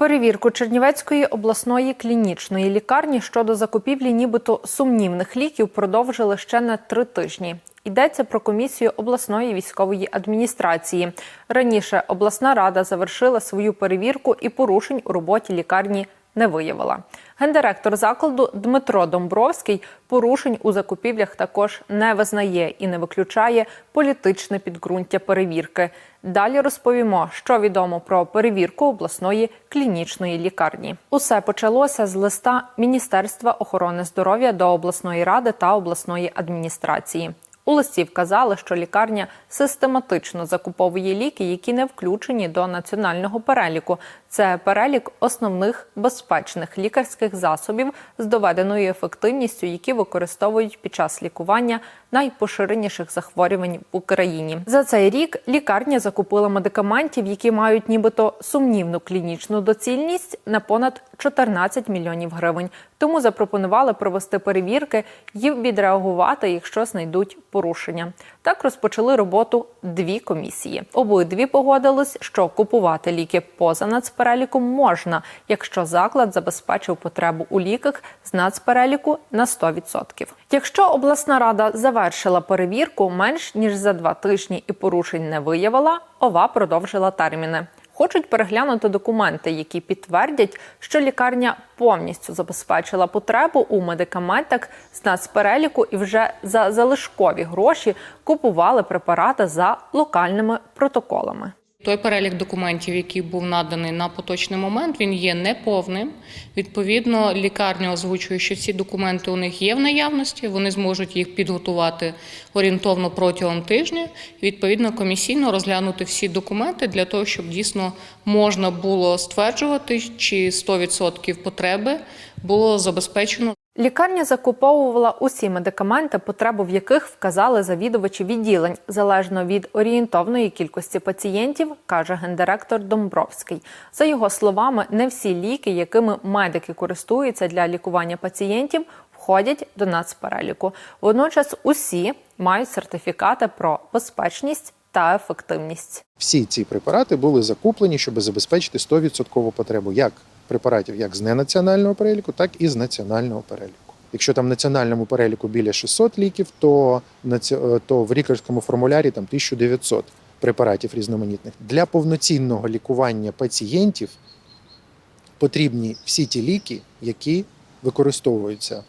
Перевірку Чернівецької обласної клінічної лікарні щодо закупівлі нібито сумнівних ліків продовжили ще на три тижні. Йдеться про комісію обласної військової адміністрації. Раніше обласна рада завершила свою перевірку і порушень у роботі лікарні не виявила. Гендиректор закладу Дмитро Домбровський порушень у закупівлях також не визнає і не виключає політичне підґрунтя перевірки. Далі розповімо, що відомо про перевірку обласної клінічної лікарні. Усе почалося з листа Міністерства охорони здоров'я до обласної ради та обласної адміністрації. У листі вказали, що лікарня систематично закуповує ліки, які не включені до національного переліку. Це перелік основних безпечних лікарських засобів з доведеною ефективністю, які використовують під час лікування найпоширеніших захворювань в Україні. За цей рік лікарня закупила медикаментів, які мають нібито сумнівну клінічну доцільність на понад 14 мільйонів гривень. Тому запропонували провести перевірки і відреагувати, якщо знайдуть порушення. Так розпочали роботу дві комісії. Обидві погодились, що купувати ліки поза нацпереліком можна, якщо заклад забезпечив потребу у ліках з нацпереліку на 100%. Якщо обласна рада завершила перевірку менш ніж за два тижні і порушень не виявила, ова продовжила терміни. Хочуть переглянути документи, які підтвердять, що лікарня повністю забезпечила потребу у медикаментах з нацпереліку і вже за залишкові гроші купували препарати за локальними протоколами. Той перелік документів, який був наданий на поточний момент, він є неповним. Відповідно, лікарня озвучує, що ці документи у них є в наявності. Вони зможуть їх підготувати орієнтовно протягом тижня. Відповідно, комісійно розглянути всі документи для того, щоб дійсно можна було стверджувати, чи 100% потреби було забезпечено. Лікарня закуповувала усі медикаменти, потребу в яких вказали завідувачі відділень, залежно від орієнтовної кількості пацієнтів, каже гендиректор Домбровський. За його словами, не всі ліки, якими медики користуються для лікування пацієнтів, входять до нацпереліку. Водночас усі мають сертифікати про безпечність та ефективність. Всі ці препарати були закуплені, щоб забезпечити 100% потребу як препаратів як з ненаціонального переліку, так і з національного переліку. Якщо там в національному переліку біля 600 ліків, то, е, то в лікарському формулярі там 1900 препаратів різноманітних. Для повноцінного лікування пацієнтів потрібні всі ті ліки, які використовуються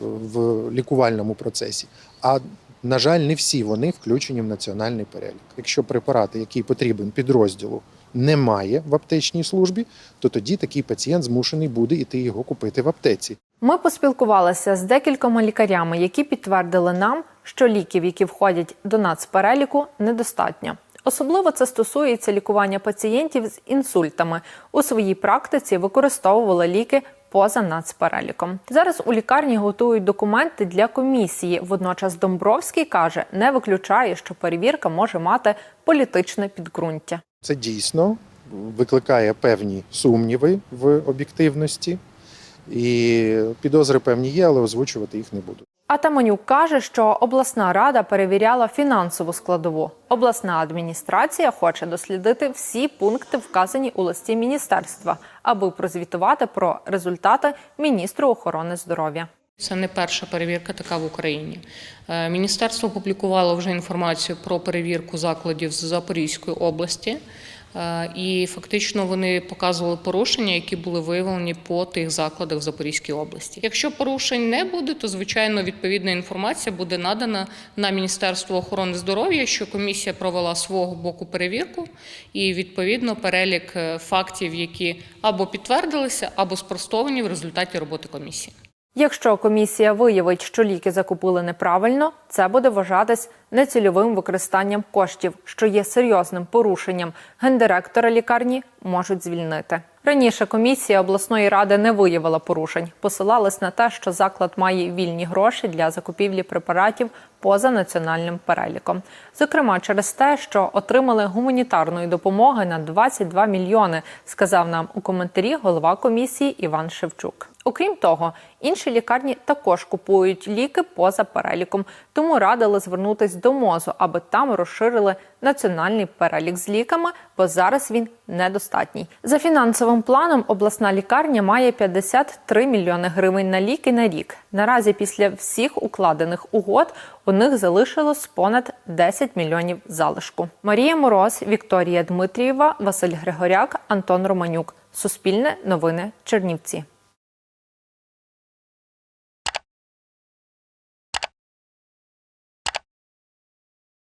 в лікувальному процесі. А на жаль, не всі вони включені в національний перелік. Якщо препарати, який потрібен підрозділу, немає в аптечній службі, то тоді такий пацієнт змушений буде іти його купити в аптеці. Ми поспілкувалися з декількома лікарями, які підтвердили нам, що ліків, які входять до нацпереліку, недостатньо. Особливо це стосується лікування пацієнтів з інсультами. У своїй практиці використовували ліки поза нацпереліком. Зараз у лікарні готують документи для комісії. Водночас Домбровський каже, не виключає, що перевірка може мати політичне підґрунтя. Це дійсно викликає певні сумніви в об'єктивності, і підозри певні є, але озвучувати їх не буду. Атаманюк каже, що обласна рада перевіряла фінансову складову. Обласна адміністрація хоче дослідити всі пункти, вказані у листі міністерства, аби прозвітувати про результати міністру охорони здоров'я. Це не перша перевірка така в Україні. Е, Міністерство опублікувало вже інформацію про перевірку закладів з Запорізької області. Е, І фактично вони показували порушення, які були виявлені по тих закладах в Запорізькій області. Якщо порушень не буде, то звичайно відповідна інформація буде надана на Міністерство охорони здоров'я, що комісія провела свого боку перевірку, і відповідно перелік е, фактів, які або підтвердилися, або спростовані в результаті роботи комісії. Якщо комісія виявить, що ліки закупили неправильно, це буде вважатись нецільовим використанням коштів, що є серйозним порушенням. Гендиректора лікарні можуть звільнити. Раніше комісія обласної ради не виявила порушень, посилалась на те, що заклад має вільні гроші для закупівлі препаратів поза національним переліком. Зокрема, через те, що отримали гуманітарної допомоги на 22 мільйони, сказав нам у коментарі голова комісії Іван Шевчук. Окрім того, інші лікарні також купують ліки поза переліком, тому радили звернутись до МОЗу, аби там розширили національний перелік з ліками, бо зараз він недостатній. За фінансовим планом обласна лікарня має 53 мільйони гривень на ліки на рік. Наразі після всіх укладених угод у них залишилось понад 10 мільйонів залишку. Марія Мороз, Вікторія Дмитрієва, Василь Григоряк, Антон Романюк. Суспільне новини Чернівці.